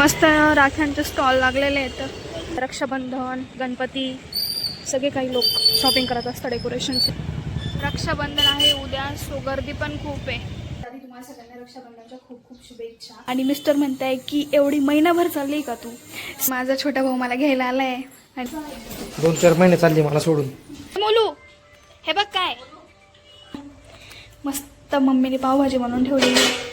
मस्त राख्यांचे स्टॉल लागलेले आहेत. रक्षाबंधन गणपती सगळे काही लोक शॉपिंग करत असतात डेकोरेशनचे रक्षाबंधन आहे उद्या सो गर्दी पण खूप आहे. आधी तुम्हाला सगळ्यांना रक्षाबंधनच्या खूप खूप शुभेच्छा. आणि मिस्टर म्हणताय की एवढी महिनाभर चालली का तू? माझा छोटा भाऊ मला घ्यायला आलाय. दोन चार महिने चालली मला सोडून. मोलू हे बघ काय. मस्त मम्मीने पावभाजी बनवून ठेवलेली.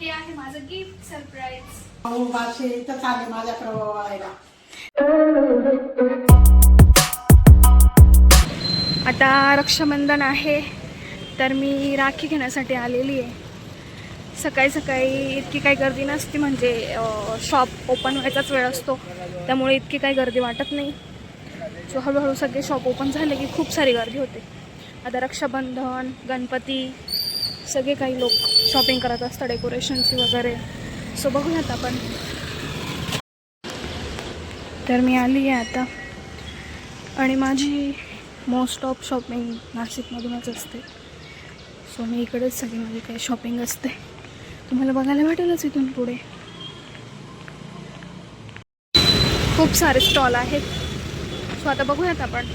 हे आहे माझं गिफ्ट सरप्राईज भाऊ भाषे इथंच आले माझ्या प्रभावायला आता रक्षाबंधन आहे तर मी राखी घेण्यासाठी आलेली आहे. सकाळी सकाळी इतकी काही गर्दी नसते म्हणजे शॉप ओपन व्हायचाच वेळ असतो. त्यामुळे इतकी काही गर्दी वाटत नाही. सो हळूहळू सगळे शॉप ओपन झाले की खूप सारी गर्दी होते. आता रक्षाबंधन गणपती सगळे काही लोक शॉपिंग करत असतात डेकोरेशनची वगैरे. सो बघूयात आपण. तर मी आली आहे आता. आणि माझी मोस्ट ऑफ शॉपिंग नाशिकमधूनच असते. सो मी इकडेच सगळी माझी काही शॉपिंग असते. तुम्हाला बघायला भेटेलच इथून पुढे. खूप सारे स्टॉल आहेत. सो आता बघूयात आपण.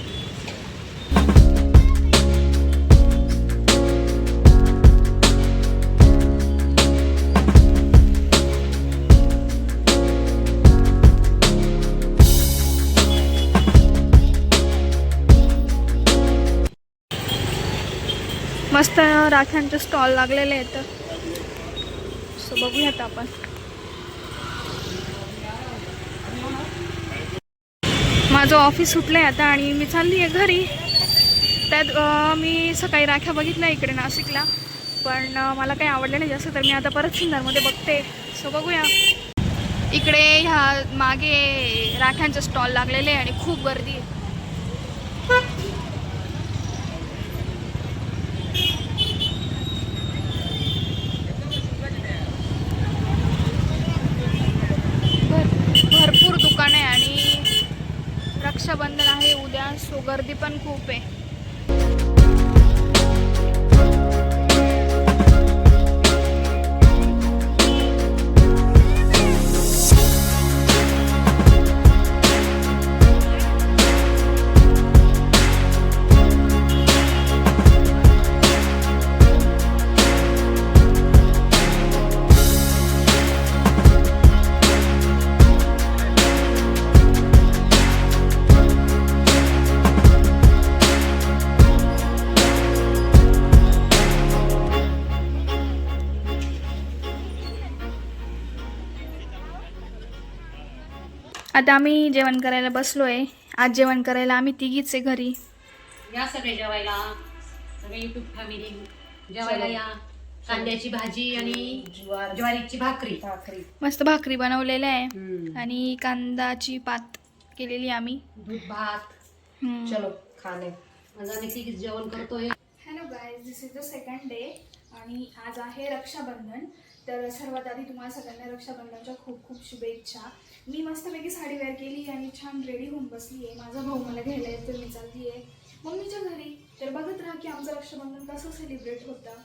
राख्यांचे स्टॉल लागलेले आहेत सो बघूयात आपण. माझं ऑफिस सुटलं आहे आता आणि मी चालली आहे घरी. त्यात मी सकाळी राख्या बघितल्या इकडे नाशिकला. पण मला काही आवडलं नाही जास्त तर मी आता परत सिन्नरमध्ये बघते. सो बघूया. इकडे ह्या मागे राख्यांचे स्टॉल लागलेले आहे आणि खूप गर्दी आहे भर भरपूर दुकान आहे आणि रक्षाबंधन आहे उद्या सो गर्दी पण खूप आहे. आता आम्ही जेवण करायला बसलो आहे आज जेवण करायला आम्ही तिघीच आहे घरी. या सगळे जेवायला. सगळे युट्यूब फॅमिली जेवायला या. कांद्याची भाजी आणि ज्वारीची भाकरी. भाकरी. मस्त भाकरी बनवलेल्या आहे. आणि कांदाची पात केलेली आम्ही. दूध भात. चलो. खाणे. आज आम्ही तिघीच जेवण करतोय. Hello guys this is the second day आणि आज आहे रक्षाबंधन. तर सर्वात आधी तुम्हाला सगळ्यांना रक्षाबंधनच्या खूप खूप शुभेच्छा. मी मस्तपैकी साडी वेअर केली आणि छान रेडी होऊन बसली आहे माझा भाऊ मला घ्यायला आहे तर मी चालली आहे मम्मीच्या घरी. तर बघत राहा की आमचं रक्षाबंधन कसं सेलिब्रेट होतं.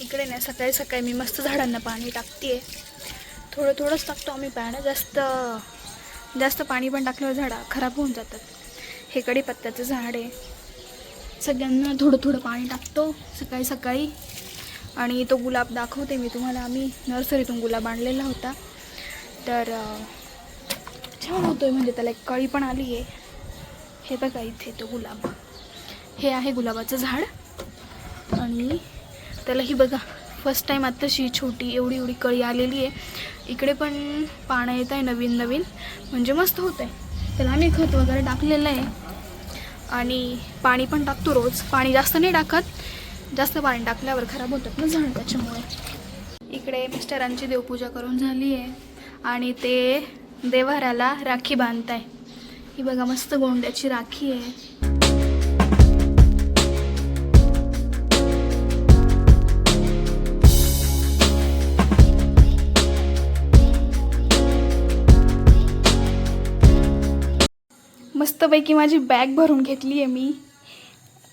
इकडे नाही सकाळी सकाळी मी मस्त झाडांना पाणी टाकते थोडं थोडंच टाकतो आम्ही पाणी जास्त जास्त पाणी पण टाकल्यावर झाडं खराब होऊन जातात. हे कडीपत्त्याचं झाड आहे. सगळ्यांना थोडं थोडं पाणी टाकतो. सकाळी सकाळी आणि तो गुलाब दाखवते मी तुम्हाला. आम्ही नर्सरीतून गुलाब आणलेला होता. तर छान होतो आहे म्हणजे त्याला एक कळी पण आली आहे हे बघा इथे तो गुलाब. हे आहे गुलाबाचं झाड. आणि त्यालाही बघा फर्स्ट टाईम आत्ताशी छोटी एवढी एवढी कळी आलेली आहे इकडे पण पानं येत आहे नवीन नवीन. म्हणजे मस्त होत आहे त्याला आम्ही खत वगैरे टाकलेलं आहे. आणि पाणी पण टाकतो रोज. पाणी जास्त नाही टाकत. जास्त पाणी टाकल्यावर खराब होतात ना झाड त्याच्यामुळे. इकडे मिस्टरांची देवपूजा करून झाली आहे. आणि ते देवाऱ्याला राखी बांधताय. ही बघा मस्त गोंड्याची राखी आहे. मस्तपैकी माझी बॅग भरून घेतली आहे मी.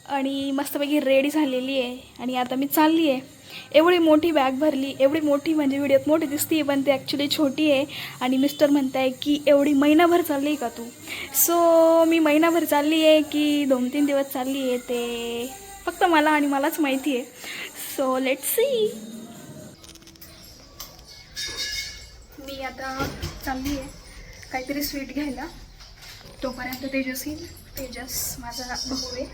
आणि मस्तपैकी रेडी झालेली आहे. आणि आता मी चालली आहे. एवढी मोठी बॅग भरली एवढी मोठी म्हणजे व्हिडिओत मोठी दिसते पण ती ॲक्च्युली छोटी आहे. आणि मिस्टर म्हणत आहे की एवढी महिनाभर चालली आहे का तू? सो मी महिनाभर चालली आहे की दोन तीन दिवस चालली आहे ते फक्त मला आणि मलाच माहिती आहे. सो लेट सी मी आता चालली आहे काहीतरी स्वीट घ्यायला. तोपर्यंत तेजस येईल तेजस माझा भाऊ आहे.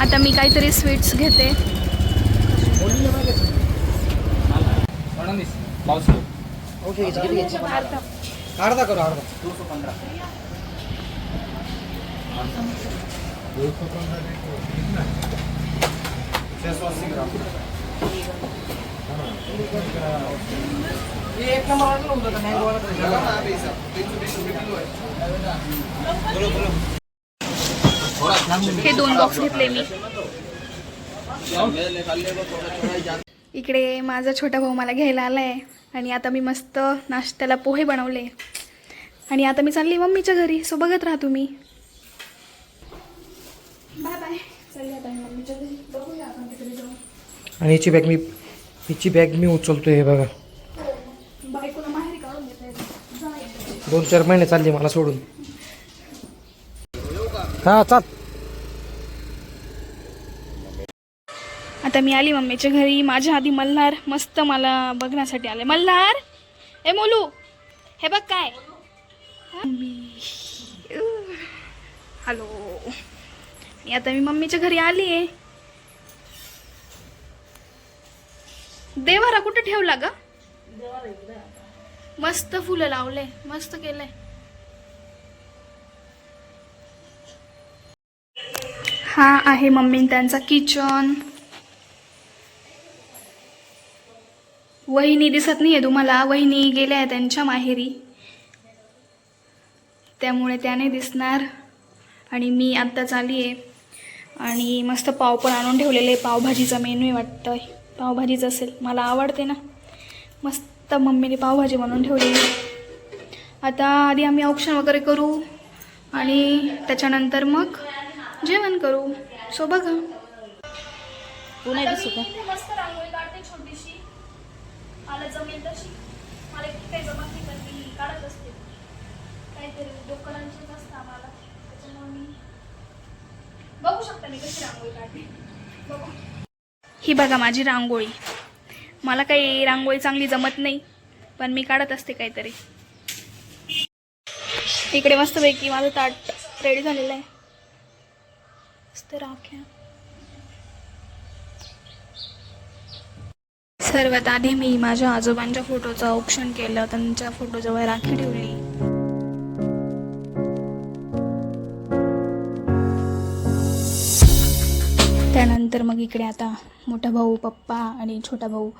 आता मी काहीतरी स्वीट्स घेते. अर्धा. अर्धा करू अर्धा. एक नंबर वाटलं होतं का नाही हे दोन बॉक्स घेतले मी. इकडे माझा छोटा भाऊ मला घ्यायला आलाय आणि आता मी मस्त नाश्त्याला पोहे बनवले. आणि आता मी चालली मम्मीच्या घरी. सो बघत राहा तुम्ही. बाय बाय चालली आता मी मम्मीच्या घरी. बघूया आपण तिकडे जाऊ आणि हिची बॅग मी हिची बॅग मी उचलतोय हे बघा. बायकोला माहेरी काढून घेता येतं. जा एकदा. दोन चार महिने चालली मला सोडून. हा चाल. आता मी आली मम्मीच्या घरी. माझ्या आधी मल्हार मस्त मला बघण्यासाठी आले. मल्हार! ए मोलू! हे बघ काय. हॅलो. आता मी मम्मीच्या घरी आली आहे देवारा कुठे ठेवला ग? मस्त फुलं लावले मस्त केलंय. हा आहे मम्मी त्यांचा किचन. वहिनी दिसत नाहीये तुम्हाला वहिनी गेल्या आहे त्यांच्या माहेरी. त्यामुळे त्याने दिसणार. आणि मी आत्ताच आली आहे आणि मस्त पाव पण आणून ठेवलेले आहे. पावभाजीचा मेनू आहे वाटतं. पावभाजीच असेल. मला आवडते ना. मस्त मम्मीने पावभाजी बनवून ठेवलेली आहे. आता आधी आम्ही ऑप्शन वगैरे करू आणि त्याच्यानंतर मग जेवण करू. सो बघा. तू नाही दिसू का मस्त रांगोळी काढते छोटीशी. मला जमेल तशी. मला इतकी काही जमत नाही पण मी काढत असते. काहीतरी डोकरांचेच असतं आम्हाला. बघू शकता मी कशी रांगोळी काढते. बघू. ही बघा माझी रांगोळी. मला काही रांगोळी चांगली जमत नाही पण मी काढत असते काहीतरी. इकडे मस्तपैकी माझं ताट रेडी झालेलं आहे. मस्त राख्या. सर्वात आधी मी माझ्या आजोबांच्या फोटोचं ऑप्शन केलं त्यांच्या फोटोजवळ राखी ठेवली. त्यानंतर मग इकडे आता मोठा भाऊ पप्पा आणि छोटा भाऊ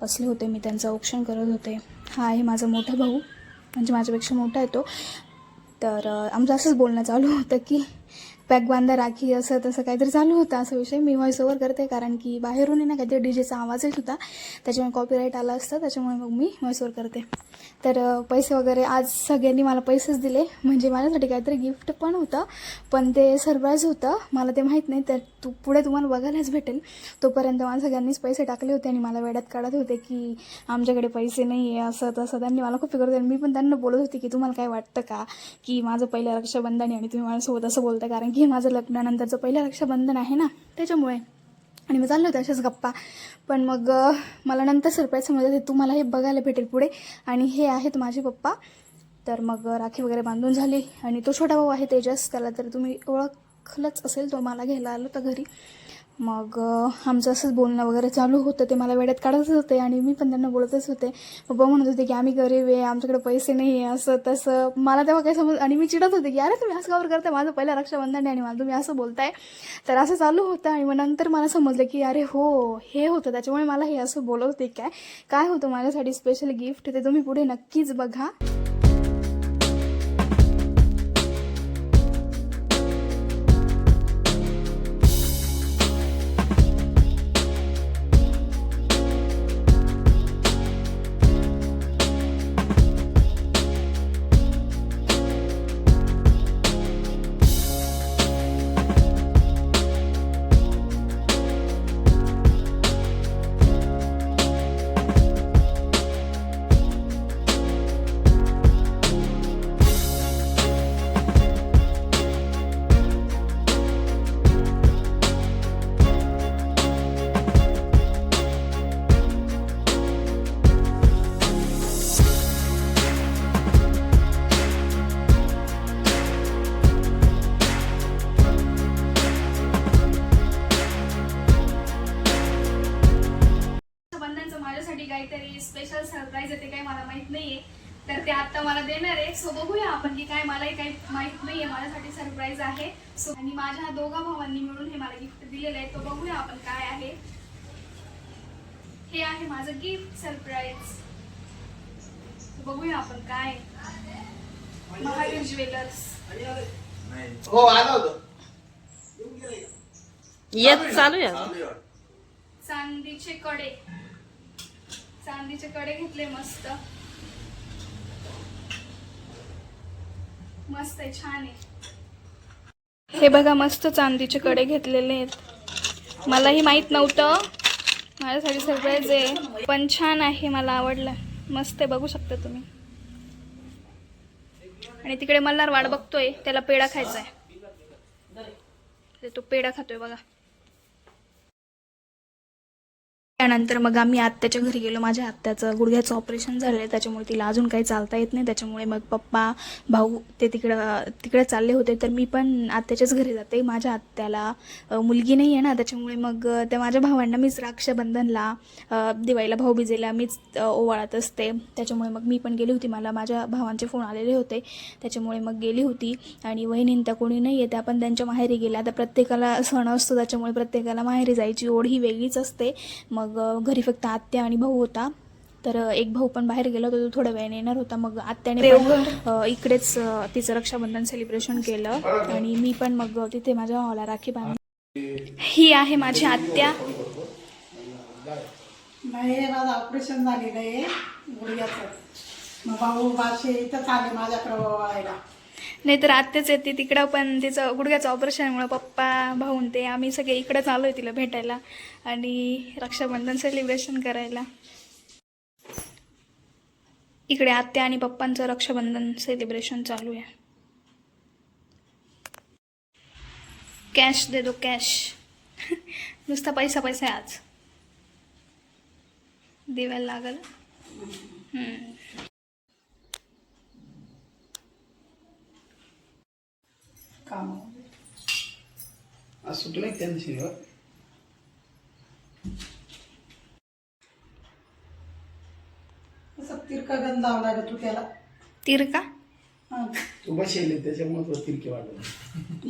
बसले होते. मी त्यांचं औक्षण करत होते. हा आहे माझा मोठा भाऊ. म्हणजे माझ्यापेक्षा मोठा आहे तो. तर आमचं असंच बोलणं चालू होतं की पॅक बांधा राखी असं तसं काहीतरी चालू होतं असं विषय मी व्हॉइस ओव्हर करते. कारण की बाहेरून आहे ना काहीतरी डीजेचा आवाज येत होता. त्याच्यामुळे कॉपीराईट आला असतं त्याच्यामुळे मग मी व्हॉइस ओव्हर करते. तर पैसे वगैरे आज सगळ्यांनी मला पैसेच दिले. म्हणजे माझ्यासाठी काहीतरी गिफ्ट पण होतं पण ते सरप्राईज होतं. मला ते माहीत नाही तर तू पुढे तुम्हाला बघायलाच भेटेल. तोपर्यंत मला सगळ्यांनीच पैसे टाकले होते आणि मला वेड्यात काढत होते की आमच्याकडे पैसे नाही आहे असं तसं. त्यांनी मला खूप करत आणि मी पण त्यांना बोलत होते की तुम्हाला काय वाटतं का? की माझं पहिलं रक्षाबंधन आहे आणि तुम्ही माझ्यासोबत असं बोलता. कारण की हे माझं लग्नानंतरचं पहिलं रक्षाबंधन आहे ना त्याच्यामुळे. आणि मी चाललो होते अशाच गप्पा. पण मग मला नंतर सरप्राईज समजलं ते तुम्हाला हे बघायला भेटेल पुढे. आणि हे आहेत माझे पप्पा. तर मग राखी वगैरे बांधून झाली. आणि तो छोटा भाऊ आहे तेजस त्याला तर तुम्ही ओळखलंच असेल तो मला घ्यायला आलो तर घरी. मग आमचं असंच बोलणं वगैरे चालू होतं ते मला वेळेत काढतच होते आणि मी पण त्यांना बोलतच होते. पप्पा म्हणत होते की आम्ही गरीब आहे आमच्याकडे पैसे नाही आहे असं तसं. मला तेव्हा काही समज आणि मी चिडत होते की अरे तुम्ही असं कावर करताय? माझं पहिलं रक्षाबंधन आहे आणि मला तुम्ही असं बोलताय. तर असं चालू होतं आणि मग नंतर मला समजलं की अरे हो हे होतं. त्याच्यामुळे मला हे असं बोलवते काय. काय होतं माझ्यासाठी स्पेशल गिफ्ट ते तुम्ही पुढे नक्कीच बघा. मलाही काही माहीत नाहीये माझ्यासाठी सरप्राईज आहे. सो आणि माझ्या दोघा भावांनी मिळून हे मला गिफ्ट दिलेलं आहे. तो बघूया आपण काय आहे. हे आहे माझं गिफ्ट सरप्राईज बघूया आपण काय आहे. महावीर ज्वेलर्स. हो आलो होतो. येत चालू आहे. चांदीचे कडे. चांदीचे कडे घेतले मस्त. मस्त आहे छान आहे. हे बघा मस्त चांदीचे कडे घेतलेले आहेत. मलाही माहीत नव्हतं. माझ्यासाठी सरप्राईज आहे. पण छान आहे मला आवडलं. मस्त आहे बघू शकता तुम्ही. आणि तिकडे मल्हार वाट बघतोय त्याला पेढा खायचा आहे तो पेढा खातोय बघा. त्यानंतर मग आम्ही आत्याच्या घरी गेलो. माझ्या आत्याचं गुडघ्याचं ऑपरेशन झालं आहे त्याच्यामुळे तिला अजून काही चालता येत नाही. त्याच्यामुळे मग पप्पा भाऊ ते तिकडं तिकडे चालले होते. तर मी पण आत्याच्याच घरी जाते. माझ्या आत्याला मुलगी नाही आहे ना. त्याच्यामुळे मग त्या माझ्या भावांना मीच रक्षाबंधनला दिवाळीला भाऊ भिजेला मीच ओवाळत असते. त्याच्यामुळे मग मी पण गेली होती. मला माझ्या भावांचे फोन आलेले होते. त्याच्यामुळे मग गेली होती. आणि वहिनीन त्या कोणी नाही आहे त्या पण त्यांच्या माहेरी गेल्या. आता प्रत्येकाला सण असतो. त्याच्यामुळे प्रत्येकाला माहेरी जायची ओढ ही वेगळीच असते. मग अ, घरी फक्त आत्या आणि भाऊ होता. तर एक भाऊ पण बाहेर गेला होता तो थोड्या वेळाने येणार होता. मग आत्याने इकडेच तिचं रक्षाबंधन सेलिब्रेशन केलं. आणि मी पण मग तिथे माझ्या भावाला राखी बांधली. ही आहे माझी आत्या. नाही माझं ऑपरेशन झालेलं आहे. गुडघ्याचं. मग भाऊ बाशे इथंच आले माझ्याकडे व्हायला नाहीतर आत्याच येते तिकडं पण तिचं गुडघ्याचं ऑपरेशनमुळं पप्पा भाऊन ते आम्ही सगळे इकडंच आलो आहे तिला भेटायला. आणि रक्षाबंधन सेलिब्रेशन करायला. इकडे आत्या आणि पप्पांचं रक्षाबंधन सेलिब्रेशन चालू आहे. कॅश दे दो कॅश नुसता पैसा पैसा आहे आज. दिवायला लागल. काम. आज सुट्टी नाही त्यांना शनिवार असं तिरकगंध लावला ग तू त्याला. तीर का हं. तू बसेल त्याच्यामुळे तिरकी वाटत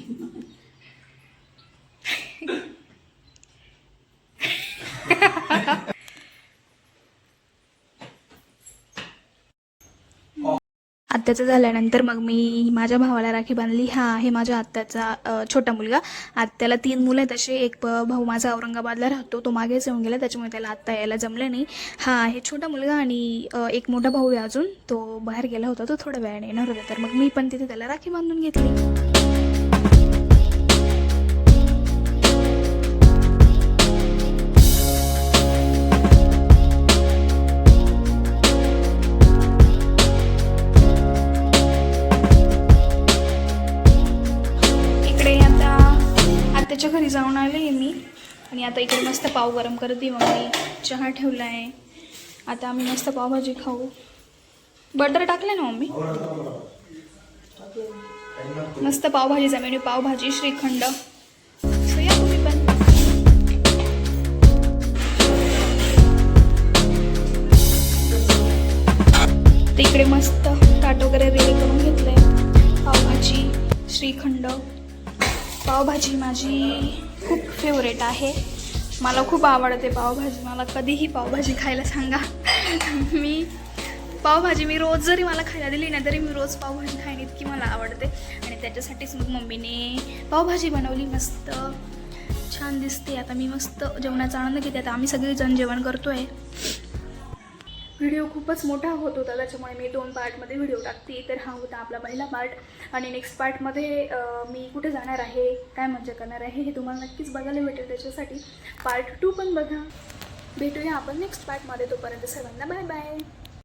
आत्याचं झाल्यानंतर मग मी माझ्या भावाला राखी बांधली. हा आहे माझ्या आत्याचा छोटा मुलगा. आत्याला तीन मुलं आहेत. असे एक प- भाऊ माझा औरंगाबादला राहतो. तो मागेच येऊन गेला. त्याच्यामुळे त्याला आत्ता यायला जमलं नाही. हा आहे छोटा मुलगा आणि एक मोठा भाऊ आहे अजून. तो बाहेर गेला होता. तो थोड्या वेळाने येणार होता. तर मग मी पण तिथे त्याला राखी बांधून घेतली. आत्याच्या घरी जाऊन आले मी. आणि आता इकडे मस्त पाव गरम करते मग मी चहा ठेवला आहे आता आम्ही मस्त पावभाजी खाऊ. बटर टाकले ना मम्मी? मस्त पावभाजीचा मेन्यू पावभाजी श्रीखंड. So या तुम्ही पण. ते इकडे मस्त ताट वगैरे रेडी करून घेतलंय. पावभाजी श्रीखंड. पावभाजी माझी खूप फेवरेट आहे. मला खूप आवडते पावभाजी. मला कधीही पावभाजी खायला सांगा. मी पावभाजी मी रोज जरी मला खायला दिली नाही तरी मी रोज पावभाजी खाईन इतकी मला आवडते. आणि त्याच्यासाठीच मग मम्मीने पावभाजी बनवली. मस्त छान दिसते. आता मी मस्त जेवणाचा आनंद घेते. आता आम्ही सगळेजण जेवण करतो आहे व्हिडिओ खूपच मोठा होत होता त्याच्यामुळे मी दोन पार्टमध्ये व्हिडिओ टाकते. तर हा होता आपला पहिला पार्ट आणि नेक्स्ट पार्टमध्ये मी कुठे जाणार आहे काय मजा करणार आहे हे तुम्हाला नक्कीच बघायला भेटेल त्याच्यासाठी. पार्ट टू पण बघा. भेटूया आपण नेक्स्ट पार्टमध्ये तोपर्यंत सर्वांना बाय बाय